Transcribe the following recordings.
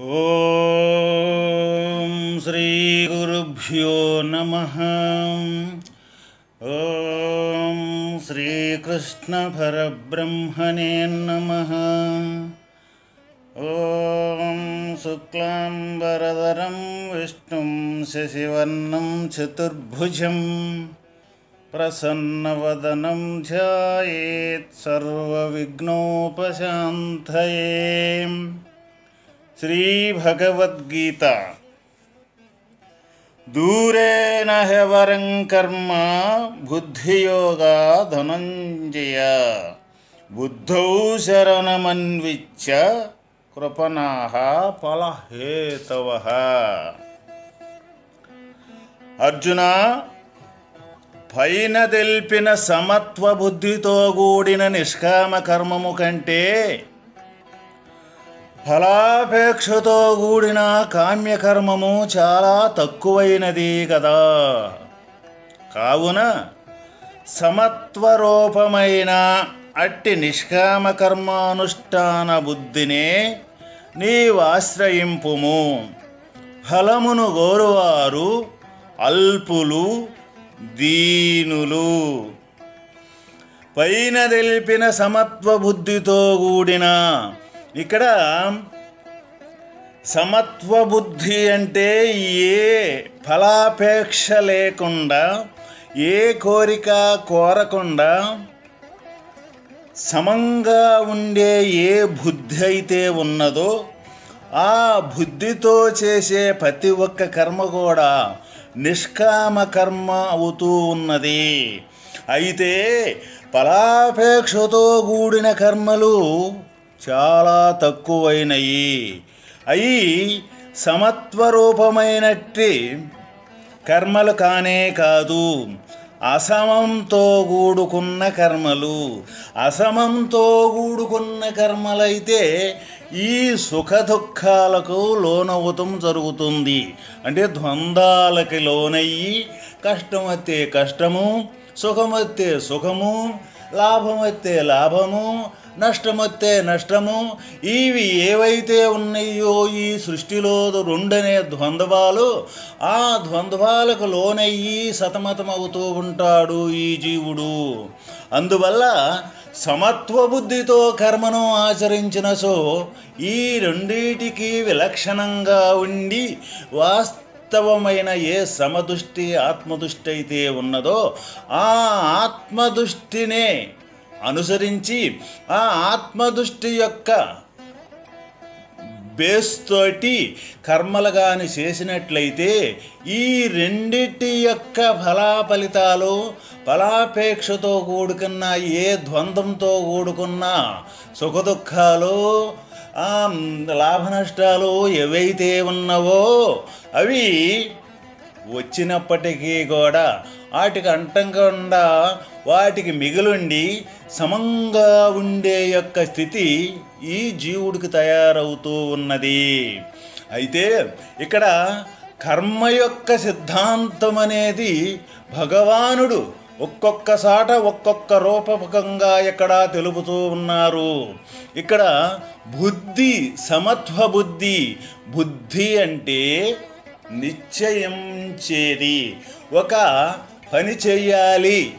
ॐ श्रीगुरुभ्यो नमः। ॐ श्रीकृष्णपरब्रह्मणे नमः। ॐ शुक्लाम्बरधरं विष्णुं शशिवर्णं चतुर्भुजं प्रसन्नवदनं ध्यायेत् सर्वविघ्नोपशान्तये। శ్రీభగవద్గీత దూరేణ హెవరం కర్మ బుద్ధియోగా ధనంజయ బుద్ధౌ శరణమన్విచ్య కృపణాః ఫలహేతవ అర్జున పైన తెలిపిన సమత్వ బుద్ధితో కూడిన నిష్కామ కర్మము కంటే ఫలాపేక్షతో కూడిన కామ్యకర్మము చాలా తక్కువైనది కదా. కావున సమత్వరూపమైన అట్టి నిష్కామ కర్మానుష్ఠాన బుద్ధినే నీవాశ్రయింపుము. ఫలమును గోరువారు అల్పులు దీనులు. పైన తెలిపిన సమత్వ బుద్ధితో కూడిన ఇక్కడ సమత్వ బుద్ధి అంటే ఏ ఫలాపేక్ష లేకుండా ఏ కోరిక కోరకుండా సమంగా ఉండే ఏ బుద్ధి అయితే ఉన్నదో ఆ బుద్ధితో చేసే ప్రతి ఒక్క కర్మ కూడా నిష్కామ కర్మ అవుతూ ఉన్నది. అయితే ఫలాపేక్షతో కూడిన కర్మలు చాలా తక్కువైనవి అయి సమత్వరూపమైనట్టి కర్మలు కానే కాదు అసమంతో కూడుకున్న కర్మలు. అసమంతో కూడుకున్న కర్మలైతే ఈ సుఖ దుఃఖాలకు లోనవటం జరుగుతుంది. అంటే ద్వందాలకి లోనయ్యి కష్టమత్తే కష్టము సుఖమత్తే సుఖము లాభమత్తే లాభము నష్టమొత్తే నష్టము. ఇవి ఏవైతే ఉన్నాయో ఈ సృష్టిలో రెండనే ద్వంద్వాలు. ఆ ద్వంద్వాలకు లోనయ్యి సతమతమవుతూ ఉంటాడు ఈ జీవుడు. అందువల్ల సమత్వ బుద్ధితో కర్మను ఆచరించిన సో ఈ రెండిటికి విలక్షణంగా ఉండి వాస్తవమైన ఏ సమదృష్టి ఆత్మదృష్టి అయితే ఉన్నదో ఆ ఆత్మదృష్టినే అనుసరించి ఆ ఆత్మదృష్టి యొక్క బేస్ తోటి కర్మలు కాని చేసినట్లయితే ఈ రెండిటి యొక్క ఫలా ఫలితాలు ఫలాపేక్షతో కూడుకున్న ఏ ద్వంద్వంతో కూడుకున్న సుఖదుఖాలు లాభ నష్టాలు ఏవైతే ఉన్నవో అవి వచ్చినప్పటికీ కూడా వాటికి అంటకుండా వాటికి మిగులుండి సమంగా ఉండే యొక్క స్థితి ఈ జీవుడికి తయారవుతూ ఉన్నది. అయితే ఇక్కడ కర్మ యొక్క సిద్ధాంతం అనేది భగవానుడు ఒక్కొక్క సాట ఒక్కొక్క రూపకంగా ఇక్కడ తెలుపుతూ ఉన్నారు. ఇక్కడ బుద్ధి సమత్వ బుద్ధి బుద్ధి అంటే నిశ్చయించేది. ఒక పని చెయ్యాలి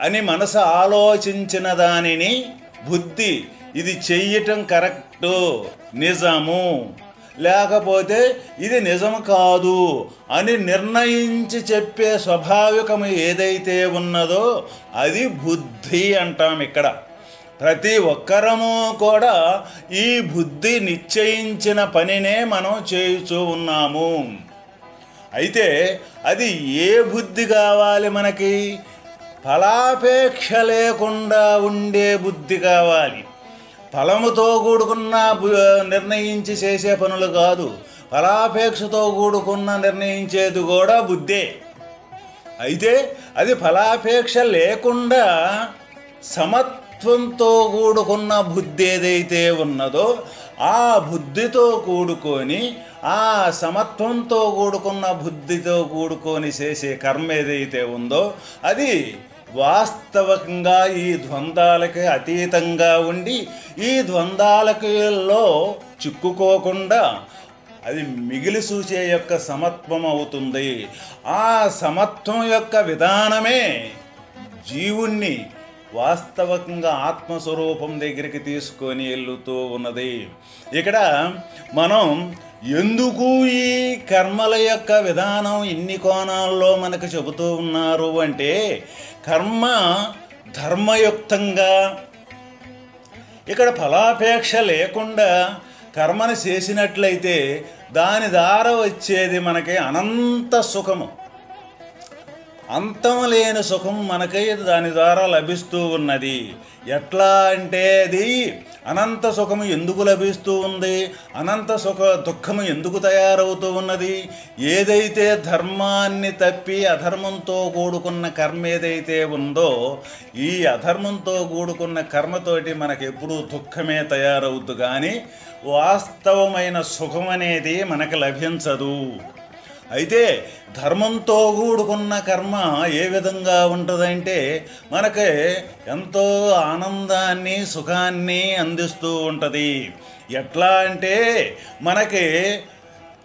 అని మనసు ఆలోచించిన దానిని బుద్ధి. ఇది చెయ్యటం కరెక్టు నిజము. లేకపోతే ఇది నిజం కాదు అని నిర్ణయించి చెప్పే స్వాభావికము ఏదైతే ఉన్నదో అది బుద్ధి అంటాం ఇక్కడ. ప్రతి ఒక్కరము కూడా ఈ బుద్ధి నిశ్చయించిన పనినే మనం చేయుచూ ఉన్నాము. అయితే అది ఏ బుద్ధి కావాలి మనకి? ఫలాపేక్ష లేకుండా ఉండే బుద్ధి కావాలి. ఫలముతో కూడుకున్న నిర్ణయించి చేసే పనులు కాదు. ఫలాపేక్షతో కూడుకున్న నిర్ణయించేది కూడా బుద్ధే. అయితే అది ఫలాపేక్ష లేకుండా సమత్వంతో కూడుకున్న బుద్ధి ఏదైతే ఉన్నదో ఆ బుద్ధితో కూడుకొని ఆ సమత్వంతో కూడుకున్న బుద్ధితో కూడుకొని చేసే కర్మ ఏదైతే ఉందో అది వాస్తవంగా ఈ ద్వంద్వాలకి అతీతంగా ఉండి ఈ ద్వంద్వాలకిలో చిక్కుకోకుండా అది మిగిలి చూసే యొక్క సమత్వం అవుతుంది. ఆ సమత్వం యొక్క విధానమే జీవుణ్ణి వాస్తవకంగా ఆత్మస్వరూపం దగ్గరికి తీసుకొని వెళ్తూ ఉన్నది. ఇక్కడ మనం ఎందుకు ఈ కర్మల యొక్క విధానం ఇన్ని కోణాల్లో మనకు చెబుతూ ఉన్నారు అంటే కర్మ ధర్మయుక్తంగా ఇక్కడ ఫలాపేక్ష లేకుండా కర్మను చేసినట్లయితే దాని ద్వారా వచ్చేది మనకి అనంత సుఖము. అంతం లేని సుఖం మనకై దాని ద్వారా లభిస్తూ ఉన్నది. ఎట్లా అంటే అది అనంత సుఖము ఎందుకు లభిస్తూ ఉంది? అనంత సుఖ దుఃఖము ఎందుకు తయారవుతూ ఉన్నది? ఏదైతే ధర్మాన్ని తప్పి అధర్మంతో కూడుకున్న కర్మ ఏదైతే ఉందో ఈ అధర్మంతో కూడుకున్న కర్మతోటి మనకు ఎప్పుడూ దుఃఖమే తయారవుద్దు. కానీ వాస్తవమైన సుఖం అనేది మనకు లభించదు. అయితే ధర్మంతో కూడుకున్న కర్మ ఏ విధంగా ఉంటుందంటే మనకి ఎంతో ఆనందాన్ని సుఖాన్ని అందిస్తూ ఉంటుంది. ఎట్లా అంటే మనకి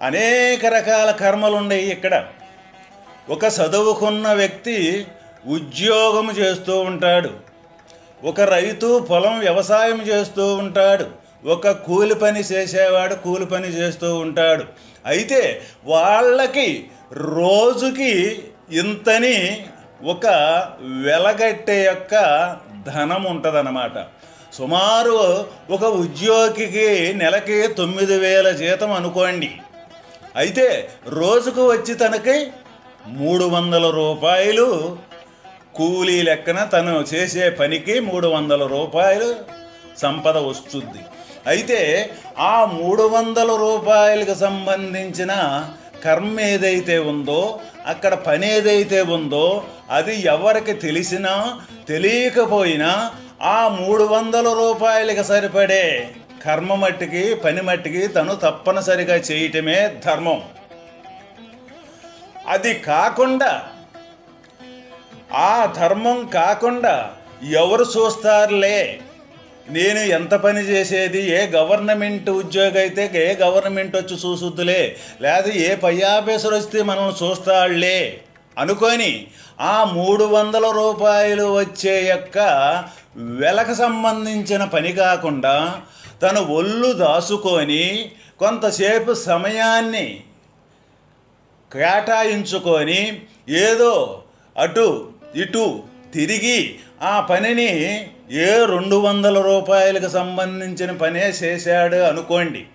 అనేక రకాల కర్మలు ఉన్నాయి ఇక్కడ. ఒక చదువుకున్న వ్యక్తి ఉద్యోగం చేస్తూ ఉంటాడు. ఒక రైతు పొలం వ్యవసాయం చేస్తూ ఉంటాడు. ఒక కూలి పని చేసేవాడు కూలి పని చేస్తూ ఉంటాడు. అయితే వాళ్ళకి రోజుకి ఇంతని ఒక వెలగట్టే యొక్క ధనం ఉంటుందన్నమాట. సుమారు ఒక ఉద్యోగికి నెలకి తొమ్మిది వేల జీతం అనుకోండి. అయితే రోజుకు వచ్చి తనకి మూడు వందల రూపాయలు. కూలీ లెక్కన తను చేసే పనికి మూడు వందల రూపాయలు సంపద వస్తుంది. అయితే ఆ మూడు వందల రూపాయలకు సంబంధించిన కర్మ ఏదైతే ఉందో అక్కడ పని ఏదైతే ఉందో అది ఎవరికి తెలిసినా తెలియకపోయినా ఆ మూడు వందల రూపాయలకి సరిపడే కర్మ మట్టికి పని మట్టికి తను తప్పనిసరిగా చేయటమే ధర్మం. అది కాకుండా ఆ ధర్మం కాకుండా ఎవరు చూస్తారులే? నేను ఎంత పని చేసేది ఏ గవర్నమెంట్ ఉద్యోగం అయితే ఏ గవర్నమెంట్ వచ్చి చూసుద్దులే లేదా ఏ పై ఆఫీసర్ వస్తే మనం చూస్తాడులే అనుకొని ఆ మూడు వందల రూపాయలు వచ్చే యొక్క వెలకు సంబంధించిన పని కాకుండా తను ఒళ్ళు దాసుకొని కొంతసేపు సమయాన్ని కేటాయించుకొని ఏదో అటు ఇటు తిరిగి ఆ పనిని ఏ రెండు వందల రూపాయలకు సంబంధించిన పనే చేశాడు అనుకోండి.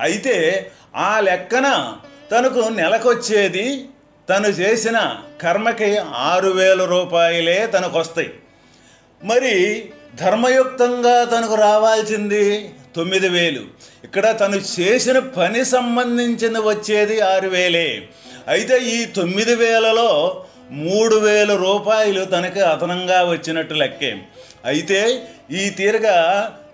అయితే ఆ లెక్కన తనకు నెలకొచ్చేది తను చేసిన కర్మకి ఆరు వేల రూపాయలే తనకు వస్తాయి మరి ధర్మయుక్తంగా తనకు రావాల్సింది తొమ్మిది వేలు. ఇక్కడ తను చేసిన పని సంబంధించింది వచ్చేది ఆరు వేలే. అయితే ఈ తొమ్మిది వేలలో మూడు వేల రూపాయలు తనకి అదనంగా వచ్చినట్టు లెక్కే. అయితే ఈ తీరుగా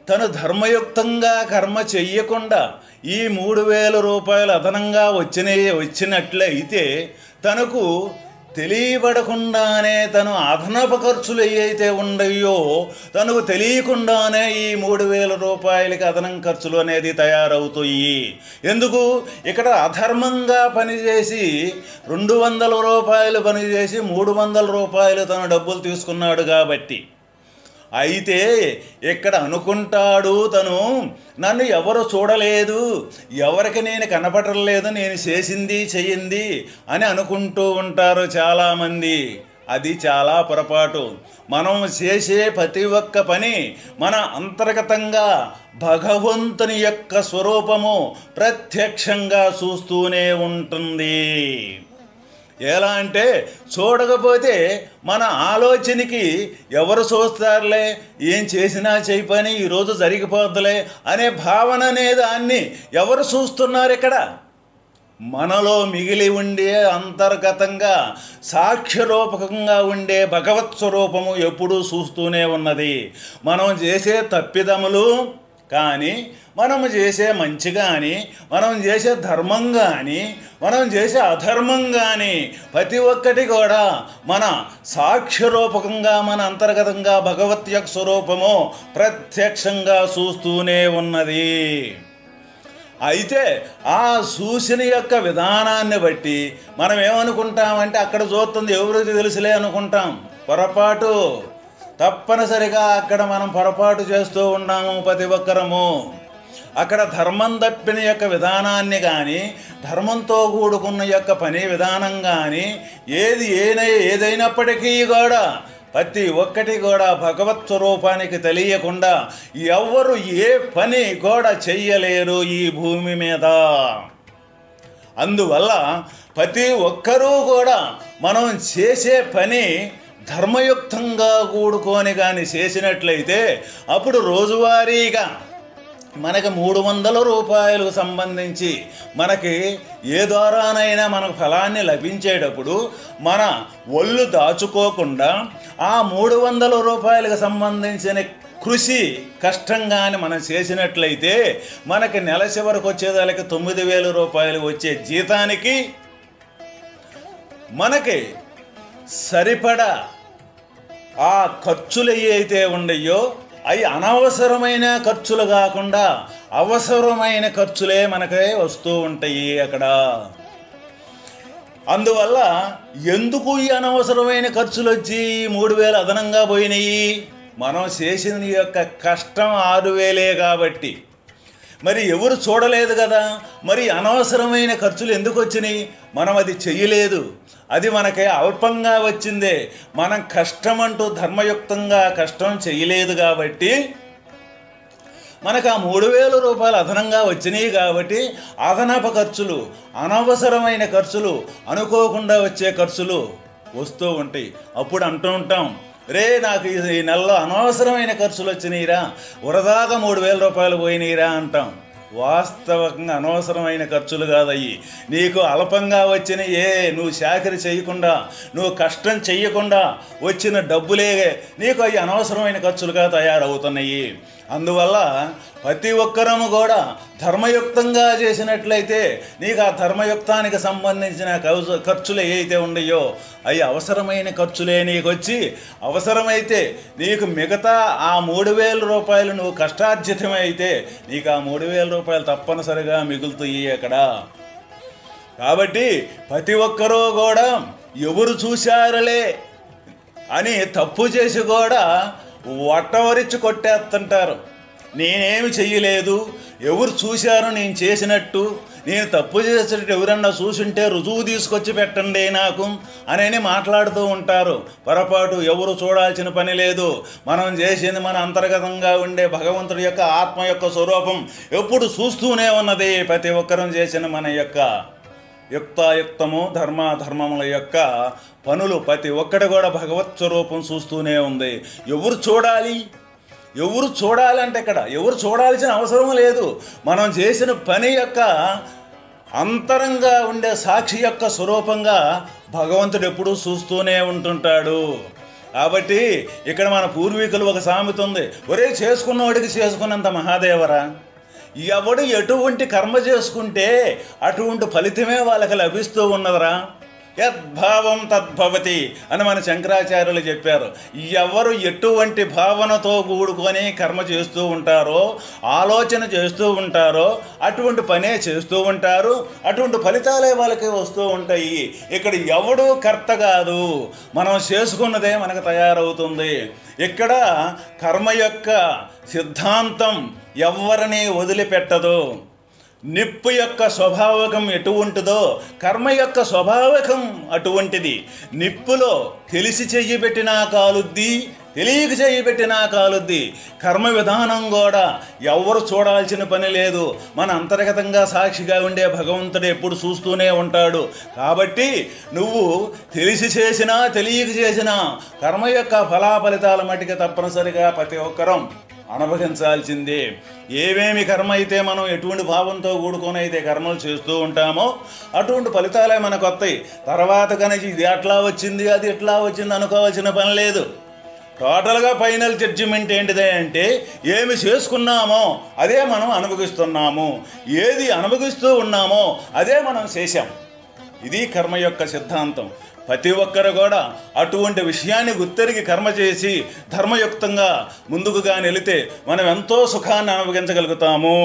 తను ధర్మయుక్తంగా కర్మ చెయ్యకుండా ఈ మూడు వేల రూపాయలు అదనంగా వచ్చిన వచ్చినట్లయితే తనకు తెలియబడకుండానే తను అదనపు ఖర్చులు ఏవైతే ఉండయో తనకు తెలియకుండానే ఈ మూడు వేల రూపాయలకి అదనం ఖర్చులు అనేది తయారవుతాయి. ఎందుకు? ఇక్కడ అధర్మంగా పనిచేసి రెండు వందల రూపాయలు పనిచేసి మూడు వందల రూపాయలు తన డబ్బులు తీసుకున్నాడు కాబట్టి. అయితే ఇక్కడ అనుకుంటాడు తను నన్ను ఎవరు చూడలేదు ఎవరికి నేను కనపడలేదు నేను చేసింది చెయ్యింది అని అనుకుంటూ ఉంటారు చాలామంది. అది చాలా పొరపాటు. మనం చేసే ప్రతి ఒక్క పని మన అంతర్గతంగా భగవంతుని యొక్క స్వరూపము ప్రత్యక్షంగా చూస్తూనే ఉంటుంది. ఎలా అంటే చూడకపోతే మన ఆలోచనకి ఎవరు చూస్తారులే? ఏం చేసినా చేయి పని ఈరోజు జరిగిపోద్దులే అనే భావన అనే దాన్ని ఎవరు చూస్తున్నారు ఇక్కడ? మనలో మిగిలి ఉండే అంతర్గతంగా సాక్ష్యరూపకంగా ఉండే భగవత్ స్వరూపము ఎప్పుడూ చూస్తూనే ఉన్నది. మనం చేసే తప్పిదములు కానీ మనము చేసే మంచి కానీ మనం చేసే ధర్మం కానీ మనం చేసే అధర్మం కానీ ప్రతి ఒక్కటి కూడా మన సాక్ష్యరూపకంగా మన అంతర్గతంగా భగవత్ యొక్క స్వరూపము ప్రత్యక్షంగా చూస్తూనే ఉన్నది. అయితే ఆ సూచన యొక్క విధానాన్ని బట్టి మనం ఏమనుకుంటామంటే అక్కడ చూస్తుంది ఎవరికి తెలుసులే అనుకుంటాం. పొరపాటు తప్పనిసరిగా అక్కడ మనం పొరపాటు చేస్తూ ఉన్నాము ప్రతి ఒక్కరము. అక్కడ ధర్మం తప్పిన యొక్క విధానాన్ని కానీ ధర్మంతో కూడుకున్న యొక్క పని విధానం కానీ ఏది ఏనై ఏదైనప్పటికీ కూడా ప్రతి ఒక్కటి కూడా భగవత్ స్వరూపానికి తెలియకుండా ఎవ్వరు ఏ పని కూడా చెయ్యలేరు ఈ భూమి మీద. అందువల్ల ప్రతి ఒక్కరూ కూడా మనం చేసే పని ధర్మయుక్తంగా కూడుకొని కానీ చేసినట్లయితే అప్పుడు రోజువారీగా మనకి మూడు వందల రూపాయలకు సంబంధించి మనకి ఏ ద్వారానైనా మనకు ఫలాన్ని లభించేటప్పుడు మన ఒళ్ళు దాచుకోకుండా ఆ మూడు వందల రూపాయలకు సంబంధించిన కృషి కష్టంగాని మనం చేసినట్లయితే మనకి నెల చివరికి వచ్చేదానికి తొమ్మిది వేల రూపాయలు వచ్చే జీతానికి మనకి సరిపడా ఆ ఖర్చులు అయితే ఉండయో అవి అనవసరమైన ఖర్చులు కాకుండా అవసరమైన ఖర్చులే మనకే వస్తూ ఉంటాయి అక్కడ. అందువల్ల ఎందుకు ఈ అనవసరమైన ఖర్చులు వచ్చి మూడు వేలు అదనంగా పోయినాయి? మనం చేసిన యొక్క కష్టం ఆరు వేలే కాబట్టి. మరి ఎవరు చూడలేదు కదా? మరి అనవసరమైన ఖర్చులు ఎందుకు వచ్చినాయి? మనం అది చెయ్యలేదు. అది మనకి అల్పంగా వచ్చిందే. మనం కష్టమంటూ ధర్మయుక్తంగా కష్టం చేయలేదు కాబట్టి మనకు ఆ మూడు వేల రూపాయలు అదనంగా వచ్చినాయి కాబట్టి అదనపు ఖర్చులు అనవసరమైన ఖర్చులు అనుకోకుండా వచ్చే ఖర్చులు వస్తూ ఉంటాయి. అప్పుడు అంటూ ఉంటాం రే నాకు ఈ నెలలో అనవసరమైన ఖర్చులు వచ్చినాయిరా వరదాగా మూడు వేల రూపాయలు పోయినాయిరా అంటాం. వాస్తవంగా అనవసరమైన ఖర్చులు కాదయ్యి. నీకు అల్పంగా వచ్చిన ఏ నువ్వు చాకరి చేయకుండా నువ్వు కష్టం చెయ్యకుండా వచ్చిన డబ్బులే నీకు అవి అనవసరమైన ఖర్చులుగా తయారవుతున్నాయి. అందువల్ల ప్రతి ఒక్కరము కూడా ధర్మయుక్తంగా చేసినట్లయితే నీకు ఆ ధర్మయుక్తానికి సంబంధించిన ఖర్చులు ఏవైతే ఉన్నాయో అవి అవసరమైన ఖర్చులే నీకు వచ్చి అవసరమైతే నీకు మిగతా ఆ మూడు వేల రూపాయలు నువ్వు కష్టార్జితమైతే నీకు ఆ మూడు వేల రూపాయలు రూపాయలు తప్పనిసరిగా మిగులుతాయి అక్కడ. కాబట్టి ప్రతి ఒక్కరూ కూడా ఎవరు చూశారులే అని తప్పు చేసి కూడా వట్టవరిచి కొట్టేస్తుంటారు. నేనేమి చెయ్యలేదు. ఎవరు చూశారు నేను చేసినట్టు. నేను తప్పు చేసినట్టు ఎవరన్నా చూసుంటే రుజువు తీసుకొచ్చి పెట్టండి నాకు అని మాట్లాడుతూ ఉంటారు. పొరపాటు ఎవరు చూడాల్సిన పని లేదు. మనం చేసింది మన అంతర్గతంగా ఉండే భగవంతుడి యొక్క ఆత్మ యొక్క స్వరూపం ఎప్పుడు చూస్తూనే ఉన్నది ప్రతి ఒక్కరం చేసిన మన యొక్క యుక్తాయుక్తము ధర్మ ధర్మముల యొక్క పనులు ప్రతి ఒక్కటి కూడా భగవత్ స్వరూపం చూస్తూనే ఉంది. ఎవరు చూడాలి? ఎవరు చూడాలంటే ఇక్కడ ఎవరు చూడాల్సిన అవసరం లేదు. మనం చేసిన పని యొక్క అంతరంగా ఉండే సాక్షి యొక్క స్వరూపంగా భగవంతుడు ఎప్పుడూ చూస్తూనే ఉంటుంటాడు. కాబట్టి ఇక్కడ మన పూర్వీకులు ఒక సామెత ఉంది. ఒరే చేసుకున్నవాడికి చేసుకున్నంత మహాదేవరా? ఎవడు ఎటువంటి కర్మ చేసుకుంటే అటువంటి ఫలితమే వాళ్ళకి లభిస్తూ ఉన్నదరా. యద్భావం తద్భవతి అని మన శంకరాచార్యులు చెప్పారు. ఎవరు ఎటువంటి భావనతో కూడుకొని కర్మ చేస్తూ ఉంటారో ఆలోచన చేస్తూ ఉంటారో అటువంటి పనే చేస్తూ ఉంటారు అటువంటి ఫలితాలే వాళ్ళకి వస్తూ ఉంటాయి. ఇక్కడ ఎవడు కర్త కాదు. మనం చేసుకున్నదే మనకు తయారవుతుంది. ఇక్కడ కర్మ యొక్క సిద్ధాంతం ఎవరిని వదిలిపెట్టదు? నిప్పు యొక్క స్వభావకం ఎటువంటిదో కర్మ యొక్క స్వభావకం అటువంటిది. నిప్పులో తెలిసి చెయ్యబెట్టినా కాలుద్ది తెలియక చెయ్యబెట్టినా కాలుద్ది. కర్మ విధానం కూడా ఎవరు చూడాల్సిన పని లేదు. మన అంతర్గతంగా సాక్షిగా ఉండే భగవంతుడు ఎప్పుడు చూస్తూనే ఉంటాడు. కాబట్టి నువ్వు తెలిసి చేసినా తెలియక చేసినా కర్మ యొక్క ఫలాఫలితాల మటుకు తప్పనిసరిగా ప్రతి ఒక్కరం అనుభవించాల్సిందే ఏమేమి కర్మ అయితే మనం ఎటువంటి భావంతో కూడుకొని అయితే కర్మలు చేస్తూ ఉంటామో అటువంటి ఫలితాలే మనకు వస్తాయి. తర్వాత కనుక ఇది అట్లా వచ్చింది అది ఎట్లా వచ్చింది అనుకోవాల్సిన పని లేదు. టోటల్గా ఫైనల్ జడ్జిమెంట్ ఏంటిదే అంటే ఏమి చేసుకున్నామో అదే మనం అనుభవిస్తున్నాము. ఏది అనుభవిస్తూ ఉన్నామో అదే మనం చేశాం. ఇది కర్మ యొక్క సిద్ధాంతం. ప్రతి ఒక్కరు కూడా అటువంటి విషయాన్ని గుర్తెరిగి కర్మ చేసి ధర్మయుక్తంగా ముందుకుగా వెళితే మనం ఎంతో సుఖాన్ని అనుభవించగలుగుతాము.